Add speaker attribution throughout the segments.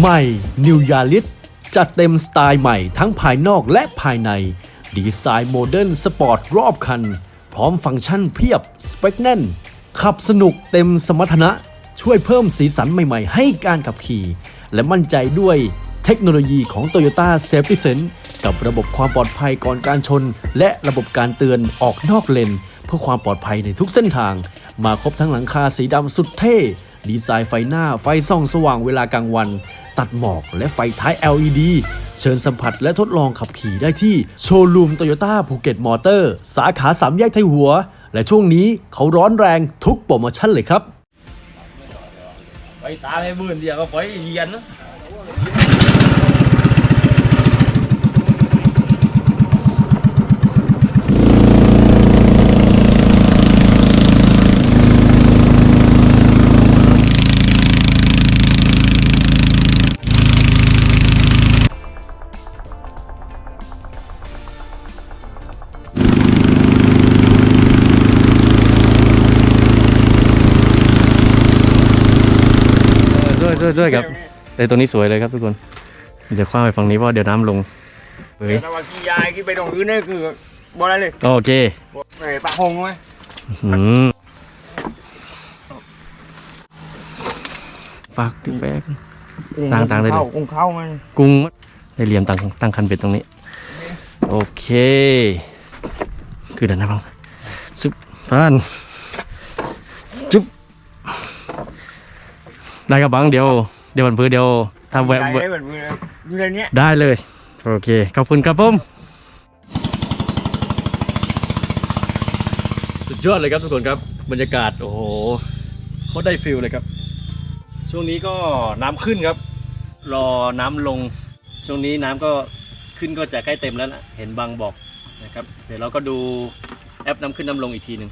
Speaker 1: ใหม่ New Yaris จัดเต็มสไตล์ใหม่ทั้งภายนอกและภายใน ดีไซน์โมเดิร์นสปอร์ตรอบคัน พร้อมฟังก์ชันเพียบ สเปคแน่น ขับสนุกเต็มสมรรถนะ ช่วยเพิ่มสีสันใหม่ๆ ให้การขับขี่ และมั่นใจด้วยเทคโนโลยีของ Toyota Safety Sense กับระบบความปลอดภัยก่อนการชน และระบบการเตือนออกนอกเลน เพื่อความปลอดภัยในทุกเส้นทาง มาครบทั้งหลังคาสีดำสุดเท่ดีไซน์ไฟหน้าไฟส่องสว่างเวลากลางวัน ตัดหมอกและไฟท้าย LED เชิญสัมผัสและทดลองขับขี่ได้ที่โชว์รูมโตโยต้าภูเก็ตมอเตอร์ สาขาสามแยกไทยหัว และช่วงนี้เขาร้อนแรงทุกโปรโมชั่นเลยครับ
Speaker 2: ไปตาให้มื่นเดียวก็ไปเยียนนะ
Speaker 3: วยช่วยช่วยครับแต่ตัวนี้สวยเลยครับทุกคนเดี๋ยวคว้างไปฝั่งนี้เพราะเดี๋ยวน้ำลงเฮ้ย
Speaker 4: แต่ว่ากี่ยายกี่ไปตรงอื่นนี่คือบ่ได้เลย
Speaker 3: โอเค
Speaker 4: บ่ไปปะหงไหม
Speaker 3: หืมฝากถึงแบกต่างๆเลยดิ
Speaker 4: เข้ากุ้งเข้ามัน
Speaker 3: กุ้งได้เหลี่ยมตั้งตั้งคันเบ็ดตรงนี้ โอเค คือเดินหน้าบ้างซุปพาน ได้ครับบังเดี๋ยวเดี๋ยววันพื้นเดี๋ยวถ้าแวะ
Speaker 4: ใจ
Speaker 3: แวะ
Speaker 4: ได้เหมือนมืออยู่ในเนี้ย
Speaker 3: ได้เลย โอเค ขอบคุณครับผม
Speaker 1: สุดยอดเลยครับทุกคนครับบรรยากาศโอ้โหโคตรได้ฟิลเลยครับ ช่วงนี้ก็น้ำขึ้นครับ รอน้ำลง ช่วงนี้น้ำก็ขึ้นก็จะใกล้เต็มแล้วนะเห็นบางบอกนะครับ เดี๋ยวเราก็ดูแอปน้ำขึ้นน้ำลงอีกทีหนึ่ง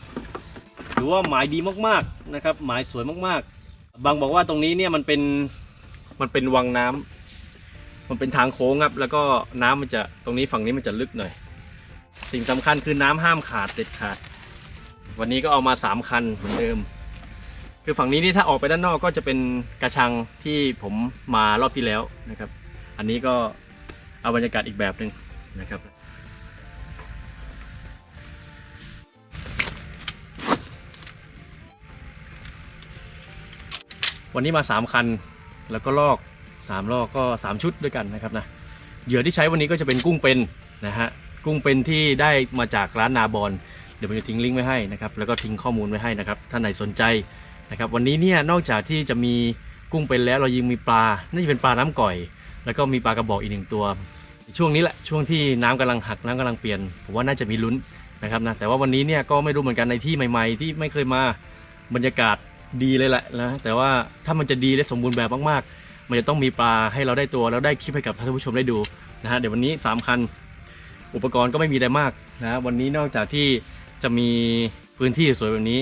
Speaker 1: ถือว่าหมายดีมากๆนะครับ หมายสวยมากๆ บางบอกว่าตรงนี้เนี่ยมันเป็นมันเป็นวังน้ำมันเป็นทางโค้งครับ แล้วก็น้ำมันจะตรงนี้ฝั่งนี้มันจะลึกหน่อย สิ่งสำคัญคือน้ำห้ามขาดเด็ดขาด วันนี้ก็เอามาสามคันเหมือนเดิม คือฝั่งนี้นี่ถ้าออกไปด้านนอกก็จะเป็นกระชังที่ผมมารอบที่แล้วนะครับ อันนี้ก็เอาบรรยากาศอีกแบบหนึ่งนะครับ วันนี้มาสามคัน แล้วก็ลอกสามลอกก็สามชุดด้วยกันนะครับนะเหยื่อที่ใช้วันนี้ก็จะเป็นกุ้งเป็นนะฮะกุ้งเป็นที่ได้มาจากร้านนาบอลเดี๋ยวผมจะทิ้งลิงก์ไว้ให้นะครับแล้วก็ทิ้งข้อมูลไว้ให้นะครับท่านไหนสนใจนะครับวันนี้เนี่ยนอกจากที่จะมีกุ้งเป็นแล้วเรายังมีปลาน่าจะเป็นปลาน้ำก่อย แล้วก็มีปลากระบอกอีกหนึ่งตัว ช่วงนี้แหละช่วงที่น้ำกำลังหักน้ำกำลังเปลี่ยนผมว่าน่าจะมีลุ้นนะครับนะแต่ว่าวันนี้เนี่ยก็ไม่รู้เหมือนกันในที่ใหม่ ๆ ที่ไม่เคยมาบรรยากาศ ดีเลยแหละนะแต่ว่าถ้ามันจะดีและสมบูรณ์แบบมากๆ มันจะต้องมีปลาให้เราได้ตัวแล้วได้คลิปให้กับท่านผู้ชมได้ดูนะฮะเดี๋ยววันนี้สามคัน อุปกรณ์ก็ไม่มีอะไรมากนะวันนี้นอกจากที่จะมีพื้นที่สวยแบบนี้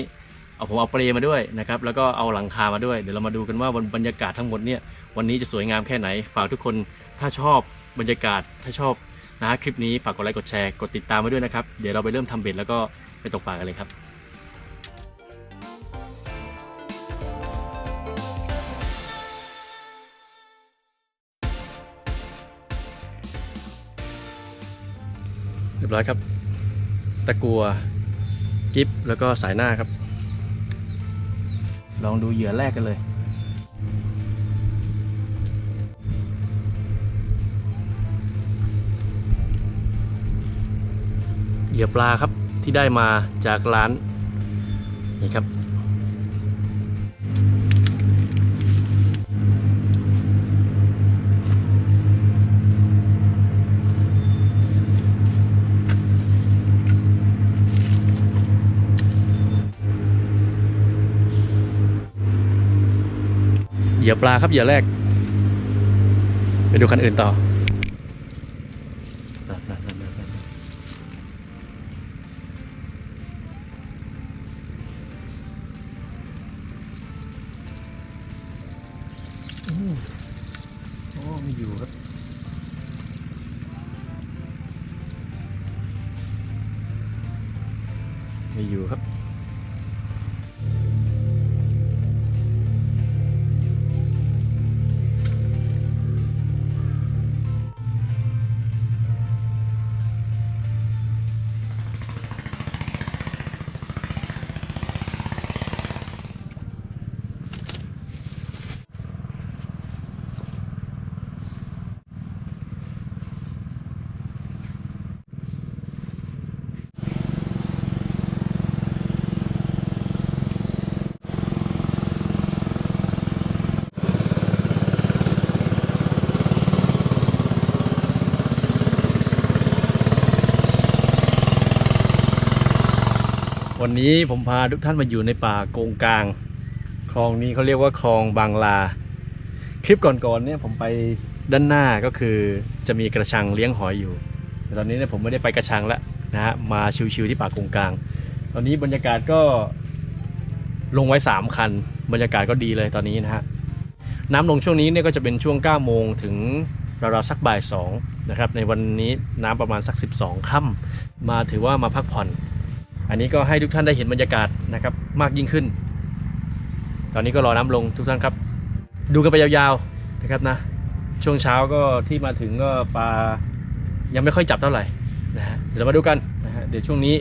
Speaker 1: เอาผมเอาเปรย์มาด้วยนะครับแล้วก็เอาหลังคามาด้วยเดี๋ยวเรามาดูกันว่าบรรยากาศทั้งหมดเนี่ยวันนี้จะสวยงามแค่ไหน ฝากทุกคนถ้าชอบบรรยากาศถ้าชอบนะฮะคลิปนี้ฝากกดไลค์กดแชร์กดติดตามไว้ด้วยนะครับ เดี๋ยวเราไปเริ่มทำเบ็ดแล้วก็ไปตกปลากันเลยครับ รียบร้อยครับ ตะกัวกิฟแล้วก็สายหน้าครับ ลองดูเหยื่อแรกกันเลย เหยื่อปลาครับที่ได้มาจากร้าน นี่ครับ เหยื่อปลาครับเหยื่อแรก ไปดูคันอื่นต่อไม่อยู่ครับ วันนี้ผมพาทุกท่านมาอยู่ในป่าโกงกลาง คลองนี้เขาเรียกว่าคลองบางลา คลิปก่อนๆเนี่ยผมไปด้านหน้าก็คือจะมีกระชังเลี้ยงหอยอยู่ แต่ตอนนี้เนี่ยผมไม่ได้ไปกระชังแล้วนะฮะมาชิวๆที่ป่าโกงกลาง ตอนนี้บรรยากาศก็ลงไว้ 3 คัน บรรยากาศก็ดีเลยตอนนี้นะฮะน้ำลงช่วงนี้เนี่ยก็จะเป็นช่วง9โมงถึงราวๆสักบ่าย2นะครับในวันนี้น้ำประมาณสัก 12 ค่ำมาถือว่ามาพักผ่อน อันนี้ก็ให้ทุกท่านได้เห็นบรรยากาศนะครับมากยิ่งขึ้น ตอนนี้ก็รอน้ำลงทุกท่านครับ ดูกันไปยาวๆนะครับนะ ช่วงเช้าก็ที่มาถึงก็ปลายังไม่ค่อยจับเท่าไหร่นะฮะเดี๋ยวเรามาดูกันนะฮะเดี๋ยวช่วงนี้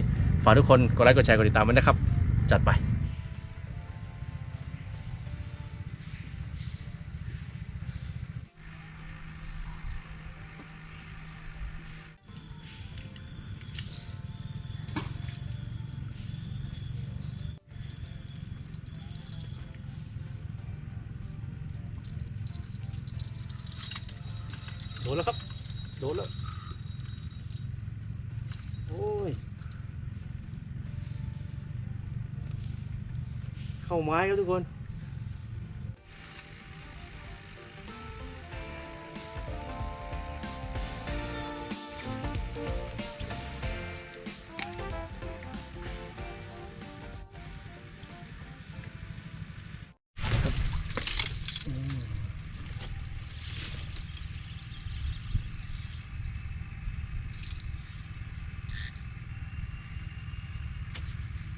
Speaker 1: ฝากทุกคนกดไลค์กดแชร์กดติดตามไว้นะครับ จัดไป ไม้ครับทุกคน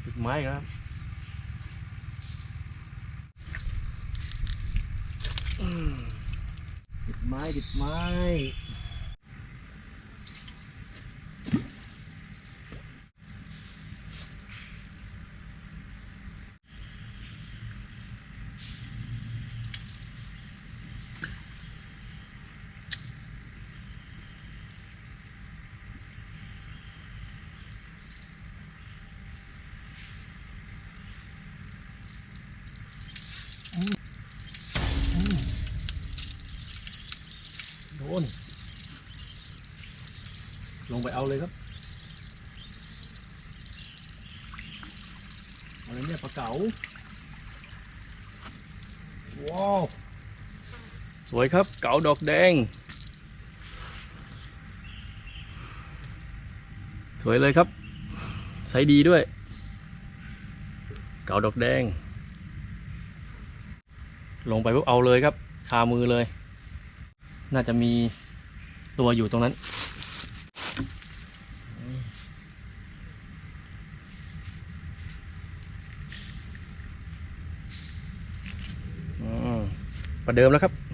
Speaker 1: ติดไม้อีกแล้วครับอืมติดไม้ติดไม้ โดน ลงไป เลยครับอะไรเนี่ยปลาเก๋าว้าวสวยครับ เก๋าดอกแดง สวยเลยครับใช้ดีด้วย เก๋าดอกแดง ลงไปปุ๊บเอาเลยครับคามือเลย น่าจะมีตัวอยู่ตรงนั้น อืม ประเดิมแล้วครับ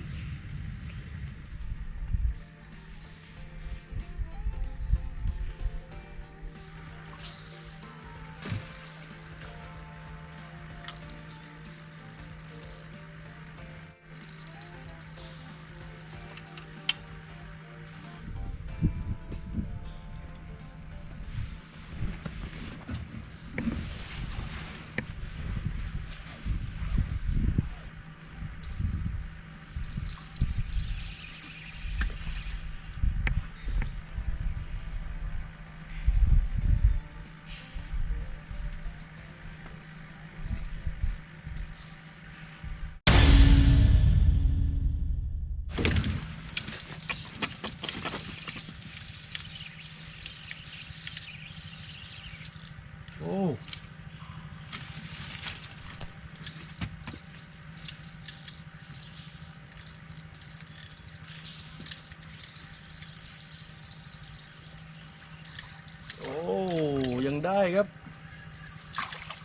Speaker 1: ครับ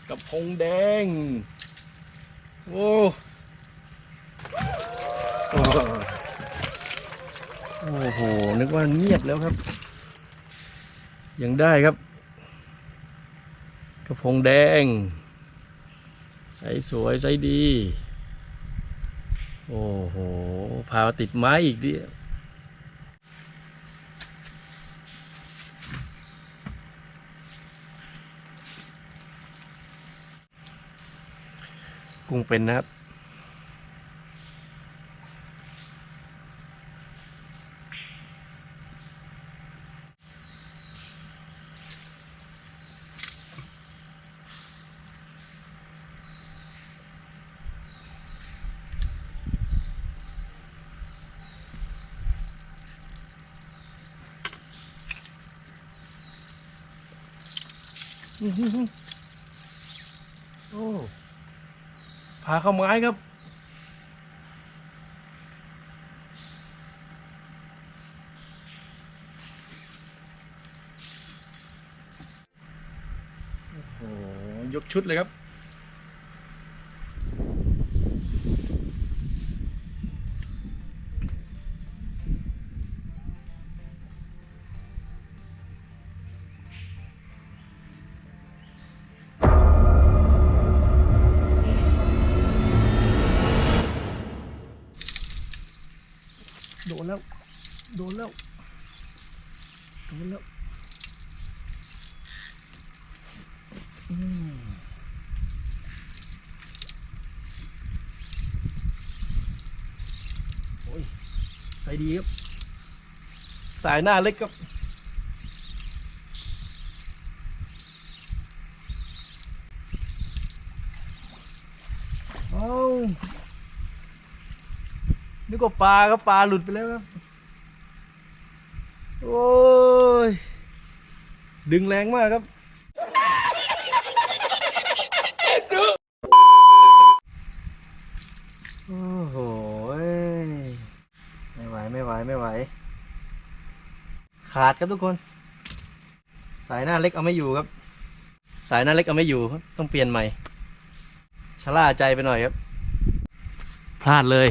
Speaker 1: กับพงแดง โอ้โอ้โห นึกว่าเงียบแล้วครับ ยังได้ครับ กระพงแดง ใสสวยใสดี โอ้โห พาติดไม้อีกดิ กุ้งเป็นนะครับอื้าเข้าไม้ครับ โอ้โห ยกชุดเลยครับายหน้าเล็กครับเอานึกว่าปลาครับปลาหลุดไปแล้วครับ โอ้ย ดึงแรงมากครับ โอ้โหยไม่ไหวไม่ไหวไม่ไหว ขาดครับทุกคน สายหน้าเล็กเอาไม่อยู่ครับ สายหน้าเล็กเอาไม่อยู่ต้องเปลี่ยนใหม่ชะล่าใจไปหน่อยครับ พลาดเลย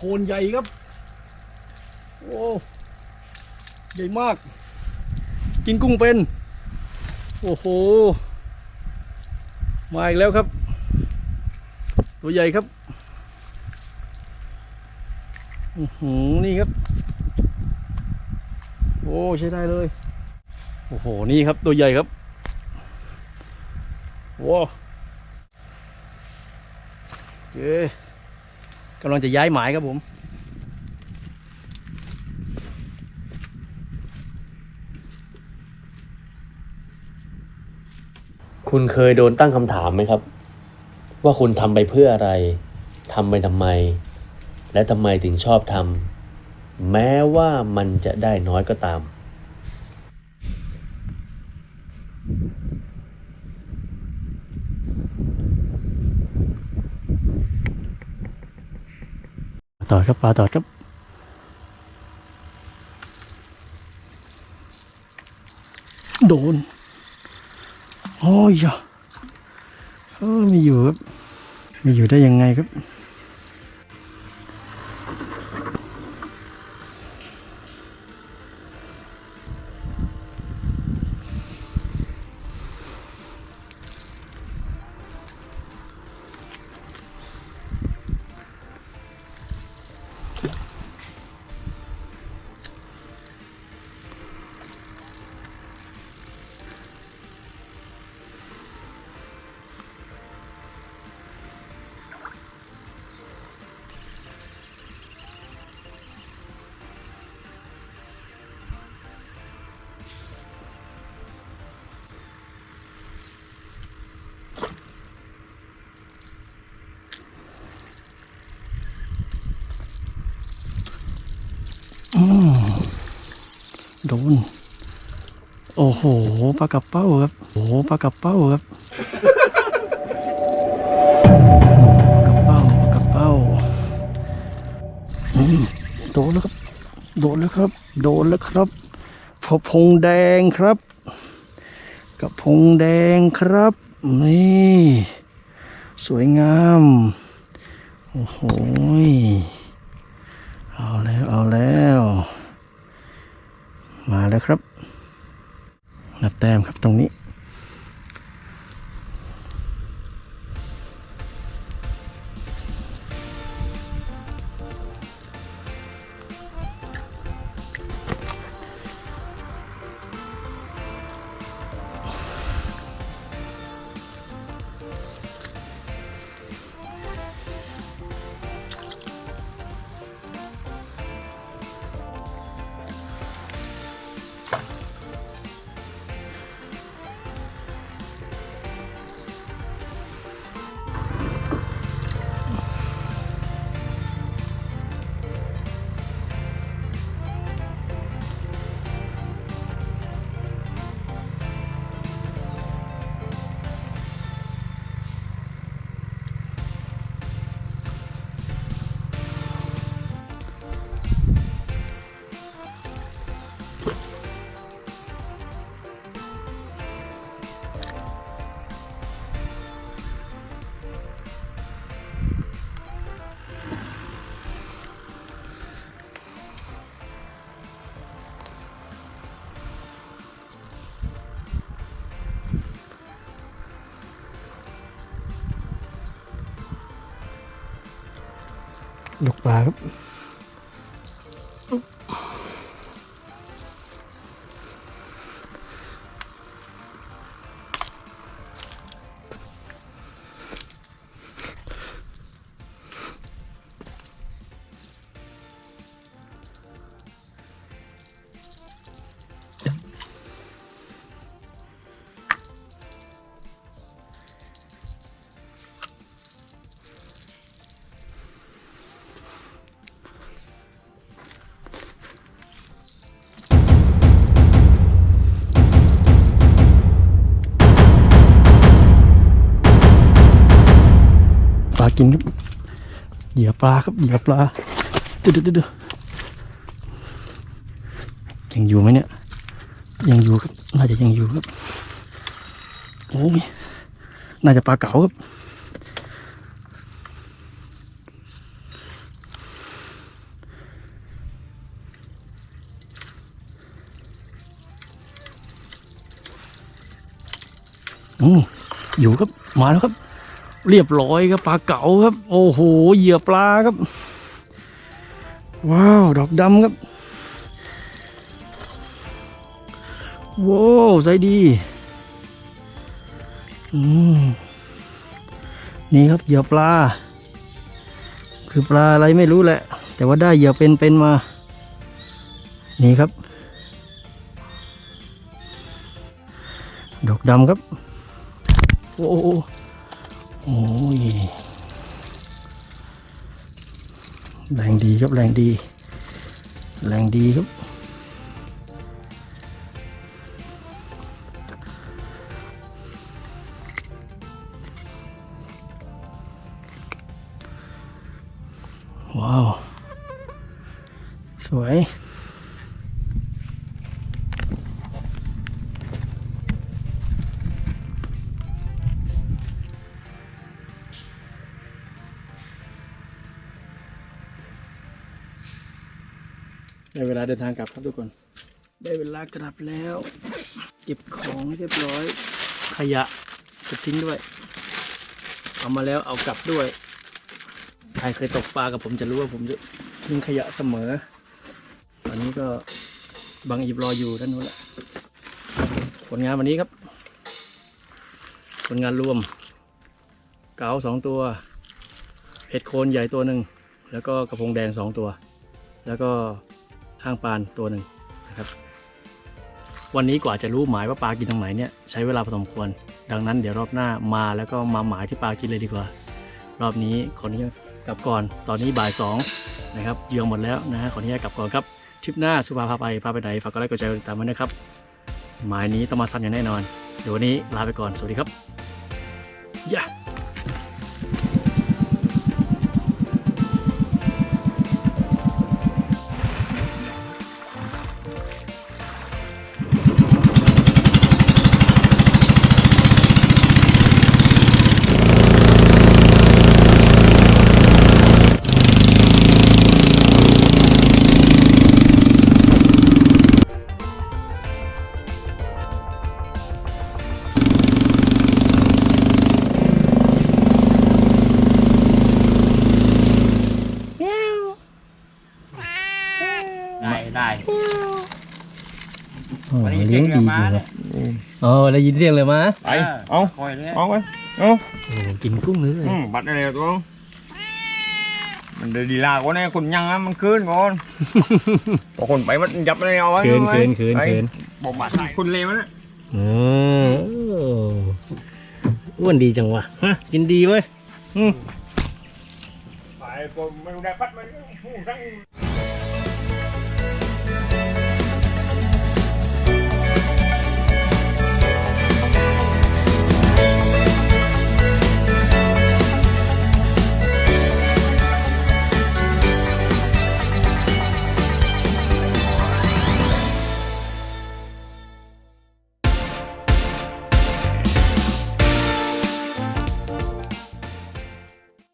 Speaker 1: โคนใหญ่ครับ โอ้ใหญ่มาก กินกุ้งเป็น โอ้โห มาอีกแล้วครับ ตัวใหญ่ครับอือหือนี่ครับ โอ้ใช้ได้เลย โอ้โห นี่ครับตัวใหญ่ครับว้าวโอเค กำลังจะย้ายหมายครับผม
Speaker 3: คุณเคยโดนตั้งคำถามไหมครับ ว่าคุณทำไปเพื่ออะไรทำไปทำไม และทำไมถึงชอบทำแม้ว่ามันจะได้น้อยก็ตาม
Speaker 1: ต่อครับปลาต่อครับโดนโอ้ยอะเออไม่อยู่ครับไม่อยู่ได้ยังไงครับ ปลากระเป้าครับโอ้โหปลากระเป้าครับปลากระเป้าปลากระเป้าอืมโดนแล้วครับ โดนแล้วครับ โดนแล้วครับพอพงแดงครับกระพงแดงครับนี่สวยงามโอ้โหยเอาแล้วเอาแล้ว มาแล้วครับ นับแต้มครับตรงนี้ ดกปลาครับ กินครับเหยื่อปลาครับเหยื่อปลาเดี๋ยวเดี๋ยวเดี๋ยวยังอยู่ไหมเนี่ย ยังอยู่ครับน่าจะยังอยู่ครับโอ้ยน่าจะปลาเก๋าครับอืมอยู่ครับมาแล้วครับ เรียบร้อยครับปลาเก๋าครับ โอ้โหเหยื่อปลาครับ ว้าวดอกดำครับว้าวใจดีนี่ครับเหยื่อปลา คือปลาอะไรไม่รู้แหละ แต่ว่าได้เหยื่อเป็นเป็นมา นี่ครับ ดอกดำครับ โอ้ อ้ยแรงดีครับแรงดี แรงดีครับว้าว สวย ลาเดินทางกลับครับทุกคน ได้เวลากลับแล้ว เก็บของให้เรียบร้อย ขยะจะทิ้งด้วย เอามาแล้วเอากลับด้วย ใครเคยตกปลากับผมจะรู้ว่าผมจะทิ้งขยะเสมอ ตอนนี้ก็บางอีบรออยู่ด้านนู้นแหละผลงานวันนี้ครับ ผลงานรวม เก๋าสองตัวเห็ดโคนใหญ่ตัวหนึ่งแล้วก็กระพงแดงสองตัว แล้วก็ ข้างปานตัวหนึ่งนะครับ วันนี้กว่าจะรู้หมายว่าปลากินตรงไหนเนี่ยใช้เวลาพอสมควร ดังนั้นเดี๋ยวรอบหน้ามาแล้วก็มาหมายที่ปลากินเลยดีกว่า รอบนี้ขออนุญาตกลับก่อนตอนนี้บ่ายสองนะครับเยื่อหมดแล้วนะฮะขออนุญาตกลับก่อนครับทริปหน้าสุภาพาไปพาไปไหนฝากกดไลค์กดแชร์ติดตามไว้นะครับหมายนี้ต้องมาซัดอย่างแน่นอน เดี๋ยววันนี้ลาไปก่อนสวัสดีครับย่ ได้ยินเสียงเลยมะ
Speaker 4: ไปเอา
Speaker 2: คอยเลย
Speaker 4: เอาไปเอา
Speaker 1: โอ้กินกุ้งเลย
Speaker 4: อืมบัตรอะไรตัวมันเดี๋ยวดีลาก่อนนะคนยังอะมันคืนก่อนพอคนไปมันยับอะไรเอาไว้
Speaker 1: เขินเขินเขิน
Speaker 4: ไป
Speaker 1: เขิน
Speaker 4: บอกบัตรให้คนเลวนะ
Speaker 1: อืมอ้วนดีจังวะฮะกินดีเว้ย
Speaker 4: ไปคนไม่ได้พัดมันหูทั้ง